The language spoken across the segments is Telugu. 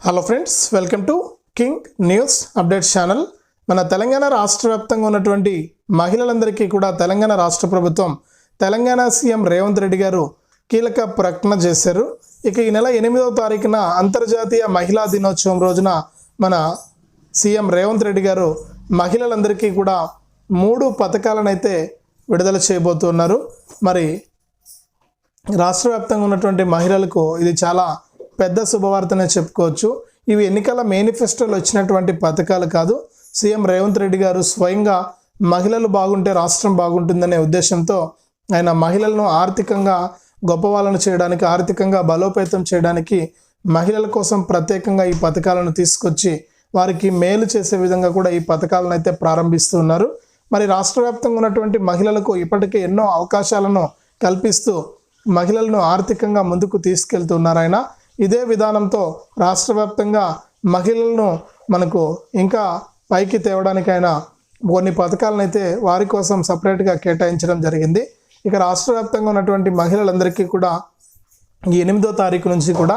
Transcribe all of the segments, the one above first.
Hello friends welcome to King News update channel మన తెలంగాణ రాష్ట్ర వ్యాప్తంగా ఉన్నటువంటి మహిళలందరికీ కూడా తెలంగాణ రాష్ట్ర ప్రభుత్వం తెలంగాణ సీఎం రేవంత్ రెడ్డి గారు కీలక ప్రకటన చేశారు. ఇక ఈ నెల ఎనిమిదవ తారీఖున అంతర్జాతీయ మహిళా దినోత్సవం రోజున మన సీఎం రేవంత్ రెడ్డి గారు మహిళలందరికీ కూడా మూడు పథకాలను అయితే విడుదల చేయబోతున్నారు. మరి రాష్ట్ర వ్యాప్తంగా ఉన్నటువంటి మహిళలకు ఇది చాలా పెద్ద శుభవార్తనే చెప్పుకోవచ్చు. ఇవి ఎన్నికల మేనిఫెస్టోలో వచ్చినటువంటి పథకాలు కాదు. సీఎం రేవంత్ రెడ్డి గారు స్వయంగా మహిళలు బాగుంటే రాష్ట్రం బాగుంటుందనే ఉద్దేశంతో ఆయన మహిళలను ఆర్థికంగా గొప్పవాళ్ళను చేయడానికి ఆర్థికంగా బలోపేతం చేయడానికి మహిళల కోసం ప్రత్యేకంగా ఈ పథకాలను తీసుకొచ్చి వారికి మేలు చేసే విధంగా కూడా ఈ పథకాలను అయితే ప్రారంభిస్తున్నారు మరి రాష్ట్ర వ్యాప్తంగా ఉన్నటువంటి మహిళలకు ఇప్పటికే ఎన్నో అవకాశాలను కల్పిస్తూ మహిళలను ఆర్థికంగా ముందుకు తీసుకెళ్తున్నారు ఆయన. ఇదే విధానంతో రాష్ట్రవ్యాప్తంగా మహిళలను మనకు ఇంకా పైకి తేవడానికైనా కొన్ని పథకాలను అయితే వారి కోసం సపరేట్గా కేటాయించడం జరిగింది. ఇక రాష్ట్ర వ్యాప్తంగా ఉన్నటువంటి మహిళలందరికీ కూడా ఈ ఎనిమిదో తారీఖు నుంచి కూడా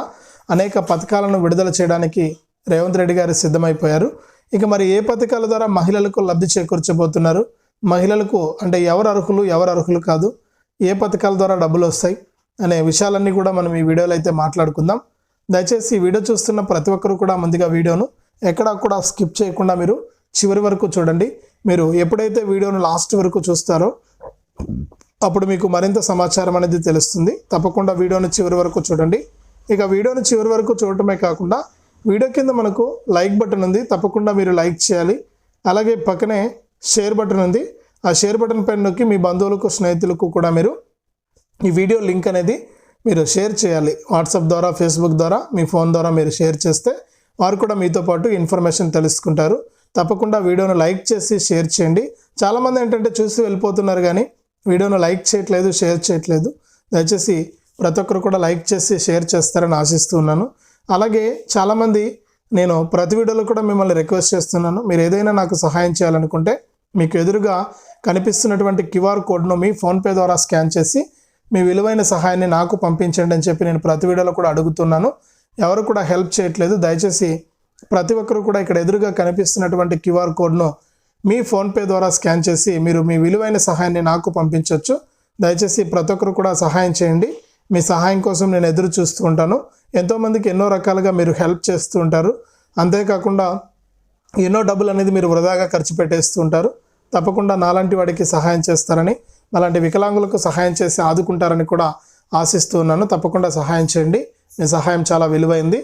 అనేక పథకాలను విడుదల చేయడానికి రేవంత్ రెడ్డి గారు సిద్ధమైపోయారు. ఇక మరి ఏ పథకాల ద్వారా మహిళలకు లబ్ధి చేకూర్చబోతున్నారు? మహిళలకు అంటే ఎవరు అర్హులు ఎవరు అర్హులు కాదు ఏ పథకాల ద్వారా డబ్బులు వస్తాయి అనే విషయాలన్నీ కూడా మనం ఈ వీడియోలో అయితే మాట్లాడుకుందాం. దయచేసి ఈ వీడియో చూస్తున్న ప్రతి ఒక్కరు కూడా ముందుగా వీడియోను ఎక్కడా కూడా స్కిప్ చేయకుండా మీరు చివరి వరకు చూడండి. మీరు ఎప్పుడైతే వీడియోను లాస్ట్ వరకు చూస్తారో అప్పుడు మీకు మరింత సమాచారం అనేది తెలుస్తుంది. తప్పకుండా వీడియోను చివరి వరకు చూడండి. ఇక వీడియోను చివరి వరకు చూడటమే కాకుండా వీడియో కింద మనకు లైక్ బటన్ ఉంది. తప్పకుండా మీరు లైక్ చేయాలి. అలాగే పక్కనే షేర్ బటన్ ఉంది. ఆ షేర్ బటన్ పైన నొక్కి మీ బంధువులకు స్నేహితులకు కూడా మీరు ఈ వీడియో లింక్ అనేది మీరు షేర్ చేయాలి. వాట్సాప్ ద్వారా ఫేస్బుక్ ద్వారా మీ ఫోన్ ద్వారా మీరు షేర్ చేస్తే వారు కూడా మీతో పాటు ఇన్ఫర్మేషన్ తెలుసుకుంటారు. తప్పకుండా వీడియోను లైక్ చేసి షేర్ చేయండి. చాలామంది ఏంటంటే చూసి వెళ్ళిపోతున్నారు కానీ వీడియోను లైక్ చేయట్లేదు షేర్ చేయట్లేదు. దయచేసి ప్రతి ఒక్కరు కూడా లైక్ చేసి షేర్ చేస్తారని ఆశిస్తూ ఉన్నాను. అలాగే చాలామంది నేను ప్రతి వీడియోలో కూడా మిమ్మల్ని రిక్వెస్ట్ చేస్తున్నాను. మీరు ఏదైనా నాకు సహాయం చేయాలనుకుంటే మీకు ఎదురుగా కనిపిస్తున్నటువంటి క్యూఆర్ కోడ్ను మీ ఫోన్పే ద్వారా స్కాన్ చేసి మీ విలువైన సహాయాన్ని నాకు పంపించండి అని చెప్పి నేను ప్రతి వీడియోలో కూడా అడుగుతున్నాను. ఎవరు కూడా హెల్ప్ చేయట్లేదు. దయచేసి ప్రతి ఒక్కరు కూడా ఇక్కడ ఎదురుగా కనిపిస్తున్నటువంటి క్యూఆర్ కోడ్ను మీ ఫోన్పే ద్వారా స్కాన్ చేసి మీరు మీ విలువైన సహాయాన్ని నాకు పంపించవచ్చు దయచేసి ప్రతి ఒక్కరు కూడా సహాయం చేయండి. మీ సహాయం కోసం నేను ఎదురు చూస్తూ ఉంటాను. ఎంతోమందికి ఎన్నో రకాలుగా మీరు హెల్ప్ చేస్తూ ఉంటారు. అంతేకాకుండా ఎన్నో డబ్బులు అనేది మీరు వృధాగా ఖర్చు పెట్టేస్తూ ఉంటారు. తప్పకుండా నాలాంటి వాడికి సహాయం చేస్తారని అలాంటి వికలాంగులకు సహాయం చేసి ఆదుకుంటారని కూడా ఆశిస్తూ ఉన్నాను. తప్పకుండా సహాయం చేయండి. మీ సహాయం చాలా విలువైంది.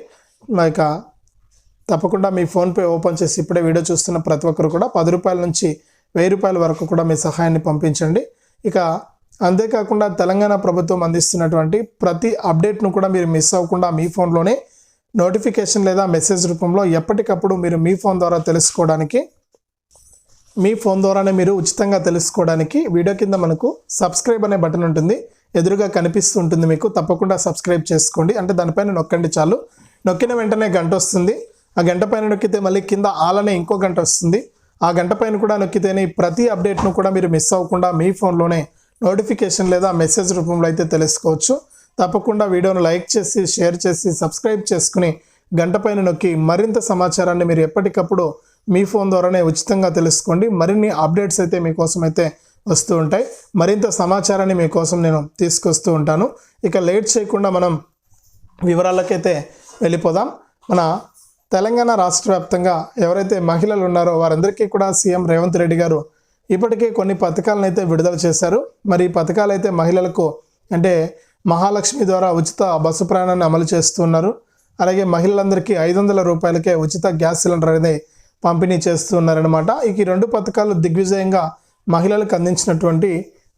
ఇక తప్పకుండా మీ ఫోన్పే ఓపెన్ చేసి ఇప్పుడే వీడియో చూస్తున్న ప్రతి ఒక్కరు కూడా పది రూపాయల నుంచి వెయ్యి రూపాయల వరకు కూడా మీ సహాయాన్ని పంపించండి. ఇక అంతేకాకుండా తెలంగాణ ప్రభుత్వం అందిస్తున్నటువంటి ప్రతి అప్డేట్ను కూడా మీరు మిస్ అవ్వకుండా మీ ఫోన్లోనే నోటిఫికేషన్ లేదా మెసేజ్ రూపంలో ఎప్పటికప్పుడు మీరు మీ ఫోన్ ద్వారా తెలుసుకోవడానికి మీ ఫోన్ ద్వారానే మీరు ఉచితంగా తెలుసుకోవడానికి వీడియో కింద మనకు సబ్స్క్రైబ్ అనే బటన్ ఉంటుంది. ఎదురుగా కనిపిస్తూ ఉంటుంది మీకు. తప్పకుండా సబ్స్క్రైబ్ చేసుకోండి. అంటే దానిపైన నొక్కండి చాలు. నొక్కిన వెంటనే గంట వస్తుంది. ఆ గంట పైన నొక్కితే మళ్ళీ కింద ఆలనే ఇంకో గంట వస్తుంది. ఆ గంట పైన కూడా నొక్కితేనే ప్రతి అప్డేట్ను కూడా మీరు మిస్ అవ్వకుండా మీ ఫోన్లోనే నోటిఫికేషన్ లేదా మెసేజ్ రూపంలో అయితే తెలుసుకోవచ్చు. తప్పకుండా వీడియోను లైక్ చేసి షేర్ చేసి సబ్స్క్రైబ్ చేసుకుని గంట పైన నొక్కి మరింత సమాచారాన్ని మీరు ఎప్పటికప్పుడు మీ ఫోన్ ద్వారానే ఉచితంగా తెలుసుకోండి. మరిన్ని అప్డేట్స్ అయితే మీకోసం అయితే వస్తూ ఉంటాయి. మరింత సమాచారాన్ని మీకోసం నేను తీసుకొస్తూ ఉంటాను. ఇక లేట్ చేయకుండా మనం వివరాలకైతే వెళ్ళిపోదాం. మన తెలంగాణ రాష్ట్ర వ్యాప్తంగా ఎవరైతే మహిళలు ఉన్నారో వారందరికీ కూడా సీఎం రేవంత్ రెడ్డి గారు ఇప్పటికే కొన్ని పథకాలను అయితే విడుదల చేశారు. మరి ఈ పథకాలు అయితే మహిళలకు అంటే మహాలక్ష్మి ద్వారా ఉచిత బస్సు ప్రయాణాన్ని అమలు చేస్తున్నారు. అలాగే మహిళలందరికీ ఐదు వందల రూపాయలకే ఉచిత గ్యాస్ సిలిండర్ అనేది పంపిణీ చేస్తున్నారనమాట ఇక ఈ రెండు పథకాలు దిగ్విజయంగా మహిళలకు అందించినటువంటి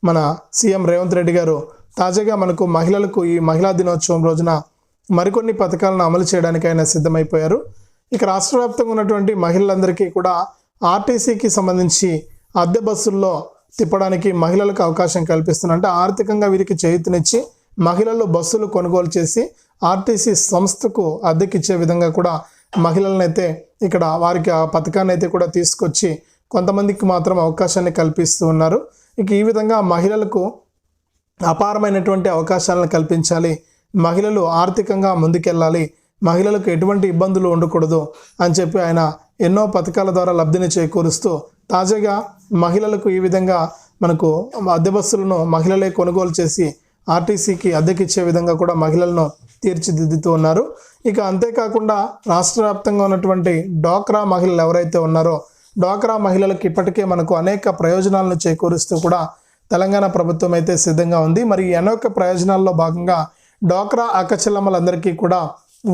మన సీఎం రేవంత్ రెడ్డి గారు తాజాగా మనకు మహిళలకు ఈ మహిళా దినోత్సవం రోజున మరికొన్ని పథకాలను అమలు చేయడానికి ఆయన సిద్ధమైపోయారు. ఇక రాష్ట్ర వ్యాప్తంగా ఉన్నటువంటి మహిళలందరికీ కూడా ఆర్టీసీకి సంబంధించి అద్దె బస్సుల్లో తిప్పడానికి మహిళలకు అవకాశం కల్పిస్తున్నారు. అంటే ఆర్థికంగా వీరికి చేయుతనిచ్చి మహిళలు బస్సులు కొనుగోలు చేసి ఆర్టీసీ సంస్థకు అద్దెకిచ్చే విధంగా కూడా మహిళలనైతే ఇక్కడ వారికి ఆ పథకాన్ని అయితే కూడా తీసుకొచ్చి కొంతమందికి మాత్రం అవకాశాన్ని కల్పిస్తూ ఉన్నారు. ఇక ఈ విధంగా మహిళలకు అపారమైనటువంటి అవకాశాలను కల్పించాలి. మహిళలు ఆర్థికంగా ముందుకెళ్ళాలి. మహిళలకు ఎటువంటి ఇబ్బందులు ఉండకూడదు అని చెప్పి ఆయన ఎన్నో పథకాల ద్వారా లబ్ధిని చేకూరుస్తూ తాజాగా మహిళలకు ఈ విధంగా మనకు అద్దె బస్సులను మహిళలే కొనుగోలు చేసి ఆర్టీసీకి అద్దెకిచ్చే విధంగా కూడా మహిళలను తీర్చిదిద్దుతూ ఉన్నారు. ఇక అంతేకాకుండా రాష్ట్ర వ్యాప్తంగా ఉన్నటువంటి డ్వాక్రా మహిళలు ఎవరైతే ఉన్నారో డ్వాక్రా మహిళలకు ఇప్పటికే మనకు అనేక ప్రయోజనాలను చేకూరుస్తూ కూడా తెలంగాణ ప్రభుత్వం అయితే సిద్ధంగా ఉంది. మరి అనేక ప్రయోజనాల్లో భాగంగా డ్వాక్రా అక్కచెల్లమ్మలందరికీ కూడా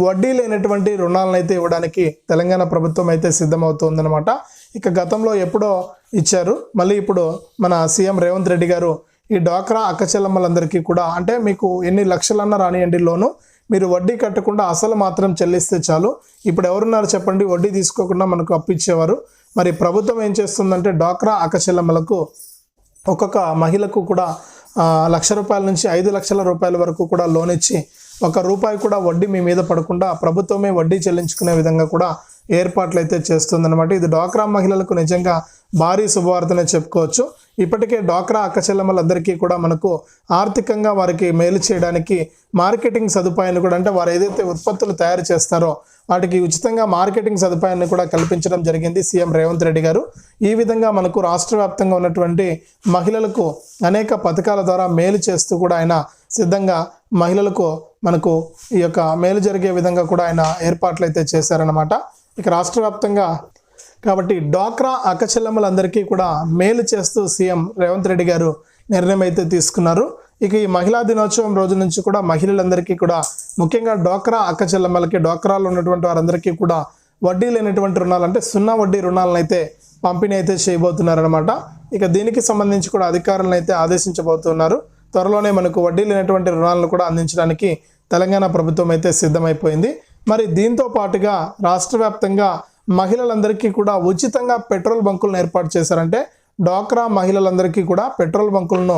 వడ్డీ లేనటువంటి రుణాలను అయితే ఇవ్వడానికి తెలంగాణ ప్రభుత్వం అయితే సిద్ధమవుతుందన్నమాట. ఇక గతంలో ఎప్పుడో ఇచ్చారు. మళ్ళీ ఇప్పుడు మన సీఎం రేవంత్ రెడ్డి గారు ఈ డ్వాక్రా అక్కచెల్లమ్మలందరికీ కూడా అంటే మీకు ఎన్ని లక్షలన్నా రానియండి లోను. మీరు వడ్డీ కట్టకుండా అసలు మాత్రం చెల్లిస్తే చాలు. ఇప్పుడు ఎవరున్నారు చెప్పండి. వడ్డీ తీసుకోకుండా మనకు అప్పు ఇచ్చేవారు. మరి ప్రభుత్వం ఏం చేస్తుందంటే డ్వాక్రా అక్కచెల్లమ్మలకు ఒక్కొక్క మహిళకు కూడా లక్ష రూపాయల నుంచి ఐదు లక్షల రూపాయల వరకు కూడా లోన్ ఇచ్చి ఒక రూపాయి కూడా వడ్డీ మీ మీద పడకుండా ప్రభుత్వమే వడ్డీ చెల్లించుకునే విధంగా కూడా ఏర్పాట్లు అయితే చేస్తుందన్నమాట. ఇది డ్వాక్రా మహిళలకు నిజంగా భారీ శుభవార్తనే చెప్పుకోవచ్చు. ఇప్పటికే డ్వాక్రా అక్కచెల్లెమ్మలందరికీ కూడా మనకు ఆర్థికంగా వారికి మేలు చేయడానికి మార్కెటింగ్ సదుపాయాన్ని కూడా అంటే వారు ఏదైతే ఉత్పత్తులు తయారు చేస్తారో వాటికి ఉచితంగా మార్కెటింగ్ సదుపాయాన్ని కూడా కల్పించడం జరిగింది సీఎం రేవంత్ రెడ్డి గారు. ఈ విధంగా మనకు రాష్ట్ర వ్యాప్తంగా ఉన్నటువంటి మహిళలకు అనేక పథకాల ద్వారా మేలు చేస్తూ కూడా ఆయన సిద్ధంగా మహిళలకు మనకు ఈ యొక్క మేలు జరిగే విధంగా కూడా ఆయన ఏర్పాట్లు అయితే చేశారనమాట ఇక రాష్ట్ర వ్యాప్తంగా కాబట్టి డ్వాక్రా అక్కచెల్లెమ్మలందరికీ కూడా మేలు చేస్తూ సీఎం రేవంత్ రెడ్డి గారు నిర్ణయం అయితే తీసుకున్నారు. ఇక ఈ మహిళా దినోత్సవం రోజు నుంచి కూడా మహిళలందరికీ కూడా ముఖ్యంగా డ్వాక్రా అక్కచెల్లమ్మలకి డ్వాక్రాలో ఉన్నటువంటి వారందరికీ కూడా వడ్డీ లేనటువంటి రుణాలు అంటే సున్నా వడ్డీ రుణాలను అయితే పంపిణీ అయితే చేయబోతున్నారనమాట ఇక దీనికి సంబంధించి కూడా అధికారులను అయితే ఆదేశించబోతున్నారు. త్వరలోనే మనకు వడ్డీ లేనటువంటి రుణాలను కూడా అందించడానికి తెలంగాణ ప్రభుత్వం అయితే సిద్ధమైపోయింది. మరి దీంతో పాటుగా రాష్ట్ర వ్యాప్తంగా మహిళలందరికీ కూడా ఉచితంగా పెట్రోల్ బంకులను ఏర్పాటు చేశారంటే డ్వాక్రా మహిళలందరికీ కూడా పెట్రోల్ బంకులను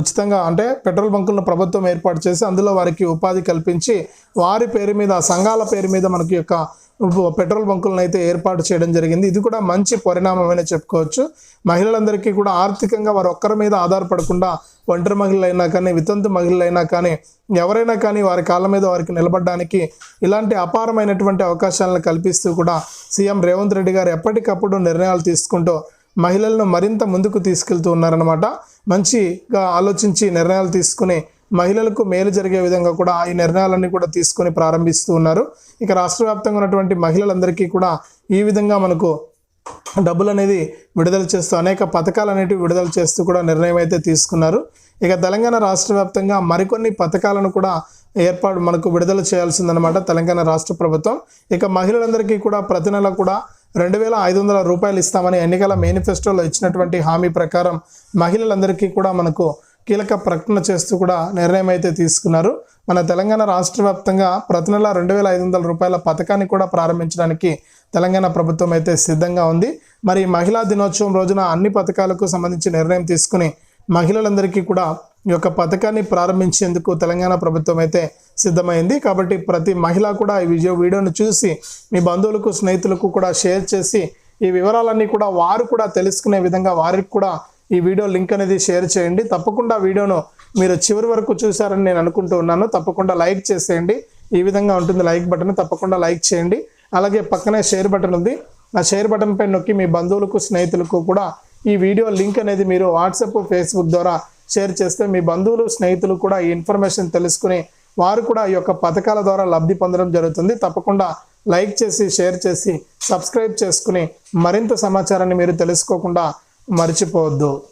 ఉచితంగా అంటే పెట్రోల్ బంకులను ప్రభుత్వం ఏర్పాటు చేసి అందులో వారికి ఉపాధి కల్పించి వారి పేరు మీద సంఘాల పేరు మీద మనకి యొక్క పెట్రోల్ బంకులను అయితే ఏర్పాటు చేయడం జరిగింది. ఇది కూడా మంచి పరిణామమని చెప్పుకోవచ్చు. మహిళలందరికీ కూడా ఆర్థికంగా వారు ఒక్కరి మీద ఆధారపడకుండా ఒంటరి మహిళలైనా కానీ వితంతు మహిళలైనా కానీ ఎవరైనా కానీ వారి కాళ్ళ మీద వారికి నిలబడడానికి ఇలాంటి అపారమైనటువంటి అవకాశాలను కల్పిస్తూ కూడా సీఎం రేవంత్ రెడ్డి గారు ఎప్పటికప్పుడు నిర్ణయాలు తీసుకుంటూ మహిళలను మరింత ముందుకు తీసుకెళ్తూ ఉన్నారనమాట మంచిగా ఆలోచించి నిర్ణయాలు తీసుకుని మహిళలకు మేలు జరిగే విధంగా కూడా ఈ నిర్ణయాలన్నీ కూడా తీసుకొని ప్రారంభిస్తూ ఉన్నారు. ఇక రాష్ట్ర వ్యాప్తంగా ఉన్నటువంటి మహిళలందరికీ కూడా ఈ విధంగా మనకు డబ్బులు అనేది విడుదల చేస్తూ అనేక పథకాలు అనేటివి విడుదల చేస్తూ కూడా నిర్ణయం అయితే తీసుకున్నారు. ఇక తెలంగాణ రాష్ట్ర వ్యాప్తంగా మరికొన్ని పథకాలను కూడా ఏర్పాటు మనకు విడుదల చేయాల్సిందనమాట తెలంగాణ రాష్ట్ర ప్రభుత్వం. ఇక మహిళలందరికీ కూడా ప్రతి నెల కూడా రెండు వేల ఐదు వందల రూపాయలు ఇస్తామని ఎన్నికల మేనిఫెస్టోలో ఇచ్చినటువంటి హామీ ప్రకారం మహిళలందరికీ కూడా మనకు కీలక ప్రకటన చేస్తూ కూడా నిర్ణయం అయితే తీసుకున్నారు. మన తెలంగాణ రాష్ట్ర వ్యాప్తంగా ప్రతి నెల రెండు వేల ఐదు వందల రూపాయల పథకాన్ని కూడా ప్రారంభించడానికి తెలంగాణ ప్రభుత్వం అయితే సిద్ధంగా ఉంది. మరి మహిళా దినోత్సవం రోజున అన్ని పథకాలకు సంబంధించి నిర్ణయం తీసుకుని మహిళలందరికీ కూడా ఈ యొక్క పథకాన్ని ప్రారంభించేందుకు తెలంగాణ ప్రభుత్వం అయితే సిద్ధమైంది. కాబట్టి ప్రతి మహిళ కూడా ఈ విజయ వీడియోను చూసి మీ బంధువులకు స్నేహితులకు కూడా షేర్ చేసి ఈ వివరాలన్నీ కూడా వారు కూడా తెలుసుకునే విధంగా వారికి కూడా ఈ వీడియో లింక్ అనేది షేర్ చేయండి. తప్పకుండా వీడియోను మీరు చివరి వరకు చూశారని నేను అనుకుంటూ ఉన్నాను. తప్పకుండా లైక్ చేసేయండి. ఈ విధంగా ఉంటుంది లైక్ బటన్ తప్పకుండా లైక్ చేయండి. అలాగే పక్కనే షేర్ బటన్ ఉంది. ఆ షేర్ బటన్ పై నొక్కి మీ బంధువులకు స్నేహితులకు కూడా ఈ వీడియో లింక్ అనేది మీరు వాట్సాప్ ఫేస్బుక్ ద్వారా షేర్ చేస్తే మీ బంధువులు స్నేహితులు కూడా ఈ ఇన్ఫర్మేషన్ తెలుసుకుని వారు కూడా ఈ యొక్క పథకాల ద్వారా లబ్ధి పొందడం జరుగుతుంది. తప్పకుండా లైక్ చేసి షేర్ చేసి సబ్స్క్రైబ్ చేసుకుని మరింత సమాచారాన్ని మీరు తెలుసుకోకుండా మర్చిపోవద్దు.